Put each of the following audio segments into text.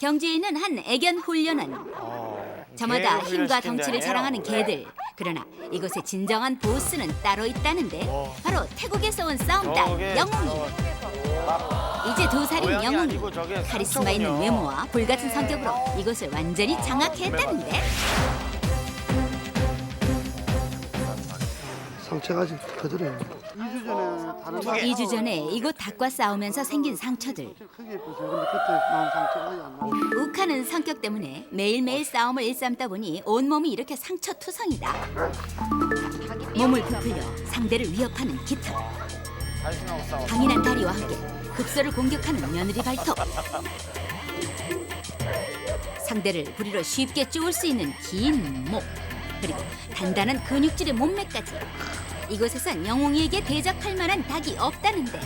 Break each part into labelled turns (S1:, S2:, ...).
S1: 경주에 있는 한 애견 훈련원. 저마다
S2: 개
S1: 힘과. 덩치를 자랑하는 개들. 그러나 이곳의 진정한 보스는 따로 있다는데 바로 태국에서 온
S2: 저게
S1: 영웅이. 이제 두 살인 영웅이 카리스마 있는. 외모와 불같은 성격으로 이곳을 완전히 장악했다는데
S3: 아직 커들어요. 2주 전에 다른 닭
S1: 2주 전에 이곳 닭과 싸우면서 생긴 상처들.
S3: 크게 입었어요. 근데 그때 난 상처가 아직 안 나.
S1: 욱하는 성격 때문에 매일매일 싸움을 일삼다 보니 온몸이 이렇게 상처투성이다. 몸을 부풀려 상대를 위협하는
S2: 싸워.
S1: 강인한 다리와 함께 급소를 공격하는 며느리 발톱. 상대를 부리로 쉽게 쪼을 수 있는 긴 목. 그리고 단단한 근육질의 몸매까지. 이곳에선 영웅이에게 대적할 만한 닭이 없다는데.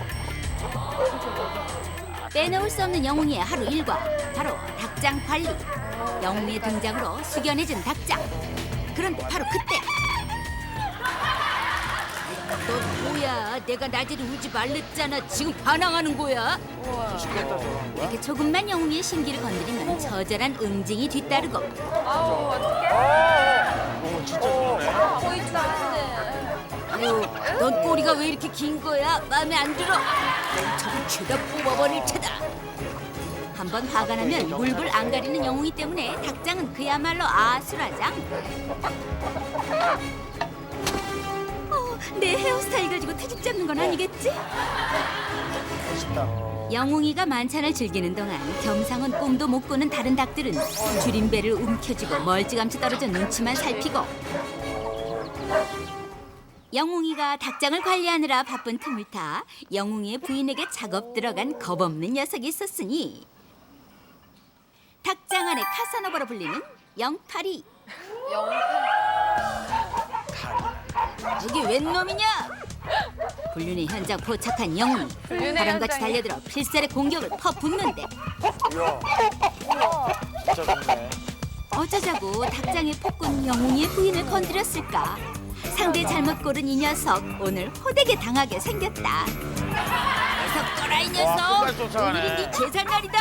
S1: 빼놓을 수 없는 영웅이의 하루 일과 바로 닭장 관리. 영웅의 등장으로 숙연해진 닭장. 그런데 바로 그때 너 뭐야? 내가 낮에도 울지 말랬잖아. 지금 반항하는 거야? 이렇게 조금만 영웅의 심기를 건드리면 처절한 응징이 뒤따르고
S4: 아우 어떡해
S2: 어, 진짜 좋네.
S4: 하고 있다
S1: 아유, 넌 꼬리가 왜 이렇게 긴 거야? 마음에 안 들어. 저거 죄다 뽑아버릴 테다. 한 번 화가 나면 물불 안 가리는 영웅이 때문에 닭장은 그야말로 아수라장. 어, 내 헤어스타일 가지고 태죽 잡는 건 아니겠지?
S2: 멋있다.
S1: 영웅이가 만찬을 즐기는 동안 겸상은 꿈도 못 꾸는 다른 닭들은 줄임배를 움켜쥐고 멀찌감치 떨어져 눈치만 살피고 영웅이가 닭장을 관리하느라 바쁜 틈을 타 영웅이의 부인에게 작업 들어간 겁없는 녀석이 있었으니 닭장 안의 카사노바로 불리는 영파리 여기 웬 놈이냐? 불륜의 현장 포착한 영웅이
S4: 불륜의
S1: 바람같이. 달려들어 필살의 공격을 퍼붓는데
S2: 이야. 진짜 좋네.
S1: 어쩌자고 닭장의 폭군 영웅이의 부인을 건드렸을까? 상대 잘못 고른 이 녀석 오늘 호되게 당하게 생겼다. 녀석 꺼라 이
S2: 와,
S1: 녀석!
S2: 끝까지 쫓아가네.
S1: 오늘이 네 제삿날이다!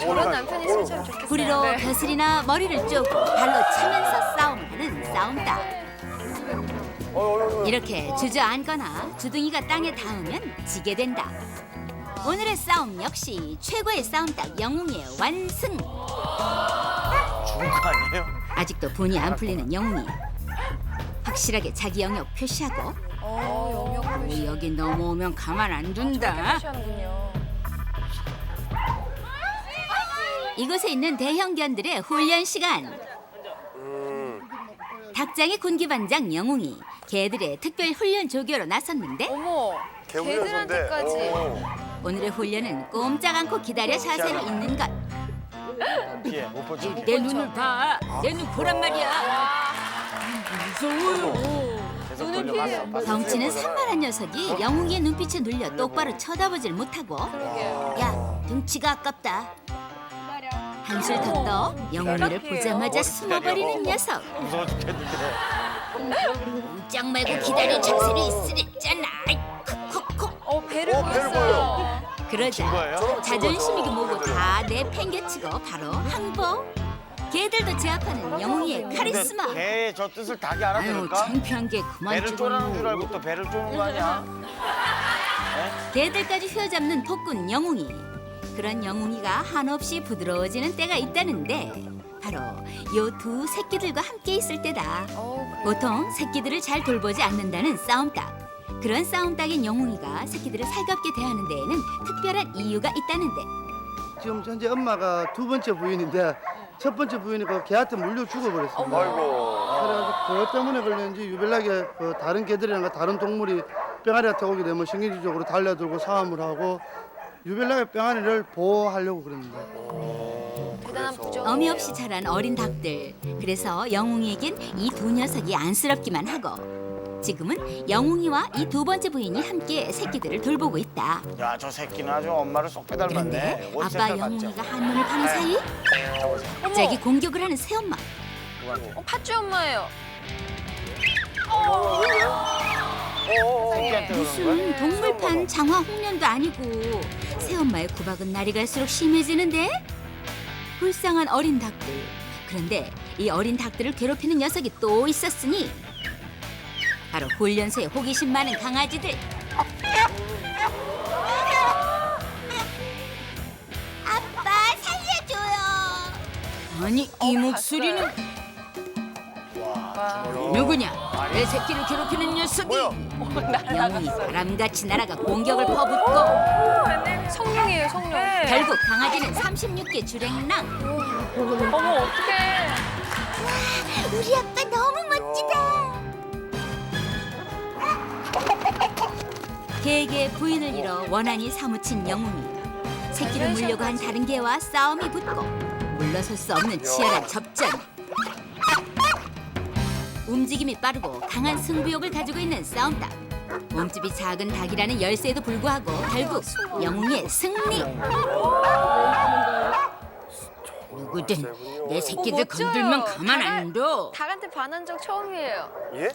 S4: 저런 남편이 있으면 참 좋겠어요
S1: 부리로
S4: 네.
S1: 벼슬이나 머리를 쪼고 발로 차면서 싸움을 하는 싸움닭. 이렇게 주저앉거나 주둥이가 땅에 닿으면 지게 된다. 오늘의 싸움 역시 최고의 싸움닭 영웅의 완승.
S2: 죽은 거 아니에요?
S1: 아직도 분이 안 풀리는 영웅이 확실하게 자기 영역 표시하고.
S4: 어 영역 표시.
S1: 여기 넘어오면 가만 안 둔다.
S4: 표시하는군요.
S1: 이곳에 있는 대형견들의 훈련 시간. 닭장의 군기반장 영웅이 개들의 특별 훈련 조교로 나섰는데
S4: 어머 개들한테까지.
S1: 오늘의 훈련은 꼼짝 않고 기다려 자세로 있는 것.
S2: 피해 못 보지.
S1: 내 눈을 봐. 내 눈 보란 말이야. 무서워요.
S2: 계속
S4: 눈을
S2: 돌려
S4: 피해.
S2: 봤어, 봤어.
S1: 덩치는 산만한 녀석이 영웅의 눈빛에 눌려 똑바로 쳐다보질 못하고 야 등치가 아깝다. 한술 더 떠 영웅이를 보자마자 숨어버리는 녀석.
S2: 무서워 죽겠는데.
S1: 꼼짝 말고 기다려 자세로 있으랬 그러자? 자존심이고 뭐고 다 내팽개치고 바로 항복. 개들도 제압하는 영웅이의 카리스마.
S2: 근데 개의 저 뜻을 닭이
S1: 아유
S2: 알아들을까?
S1: 창피한 게 그만
S2: 배를 쪼라는 줄
S1: 좀.
S2: 알고 또 배를 쪼는 거 아니야?
S1: 개들까지 휘어잡는 폭군 영웅이. 그런 영웅이가 한없이 부드러워지는 때가 있다는데 바로 요 두 새끼들과 함께 있을 때다. 보통 새끼들을 잘 돌보지 않는다는 싸움닭. 그런 싸움닭인 영웅이가 새끼들을 살갑게 대하는 데에는 특별한 이유가 있다는데
S3: 지금 현재 엄마가 두 번째 부인인데 첫 번째 부인이 그 개한테 물려 죽어버렸습니다. 그래가지고 그것 때문에 그런지 유별나게 그 다른 개들이나 다른 동물이 병아리한테 오게 되면 신경질적으로 달려들고 싸움을 하고 유별나게 병아리를 보호하려고 그럽니다.
S4: 대단한 부정
S1: 어미 없이 자란 어린 닭들. 그래서 영웅이에겐 이 두 녀석이 안쓰럽기만 하고 지금은 영웅이와 이 두 번째 부인이 함께 새끼들을 돌보고 있다.
S2: 야 저 새끼는 아주 엄마를 쏙 빼닮았네.
S1: 그런데
S2: 옷
S1: 아빠
S2: 색깔?
S1: 영웅이가 한눈을 파는 사이 갑자기 공격을 하는 새엄마.
S4: 어 팥쥐 엄마예요
S2: 새끼한테 그러는 거야?
S1: 무슨 동물판 장화 홍련도 아니고 새엄마의 구박은 날이 갈수록 심해지는데 불쌍한 어린 닭들. 그런데 이 어린 닭들을 괴롭히는 녀석이 또 있었으니 바로 훈련소에 호기심 많은 강아지들. 아빠 살려줘요. 아니 이 목소리는 누구냐? 내 새끼를 괴롭히는 녀석이. 영웅이 바람같이 날아가 공격을 퍼붓고
S4: 성룡이에요, 성룡.
S1: 결국 강아지는 36개 주랭랑.
S4: 어머, 어떡해.
S1: 우리 아빠 개에게 부인을 잃어 원한이 사무친 영웅이 새끼를 물려고 한 다른 개와 싸움이 붙고 물러설 수 없는 치열한 접전. 움직임이 빠르고 강한 승부욕을 가지고 있는 싸움닭. 몸집이 작은 닭이라는 열세에도 불구하고 결국 영웅의 승리. 누구든 내 새끼들
S4: 멋져요.
S1: 건들면 가만 안 둬.
S4: 닭한테 반한 적 처음이에요.
S2: 예?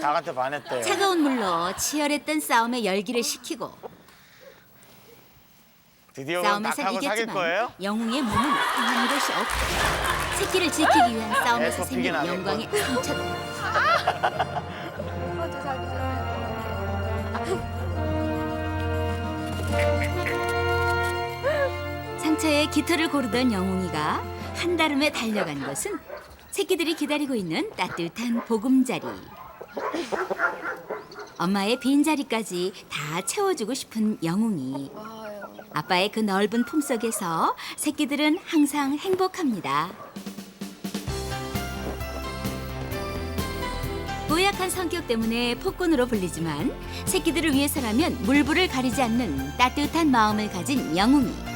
S2: 닭한테 반했대요.
S1: 차가운 물로 치열했던 싸움에 열기를 식히고
S2: 드디어 그럼
S1: 싸움에서
S2: 닭하고 사귈 거예요?
S1: 이겼지만 영웅의 몸은 상한 곳이 없고 새끼를 지키기 위한 싸움에서
S2: 애써
S1: 생긴
S2: 피긴
S1: 영광의 상처도
S4: 오빠도 사귀잖아 요.
S1: 상처에 깃털을 고르던 영웅이가 한달음에 달려간 곳은 새끼들이 기다리고 있는 따뜻한 보금자리. 엄마의 빈자리까지 다 채워주고 싶은 영웅이. 아빠의 그 넓은 품속에서 새끼들은 항상 행복합니다. 고약한 성격 때문에 폭군으로 불리지만 새끼들을 위해서라면 물불을 가리지 않는 따뜻한 마음을 가진 영웅이.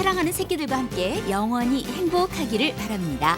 S1: 사랑하는 새끼들과 함께 영원히 행복하기를 바랍니다.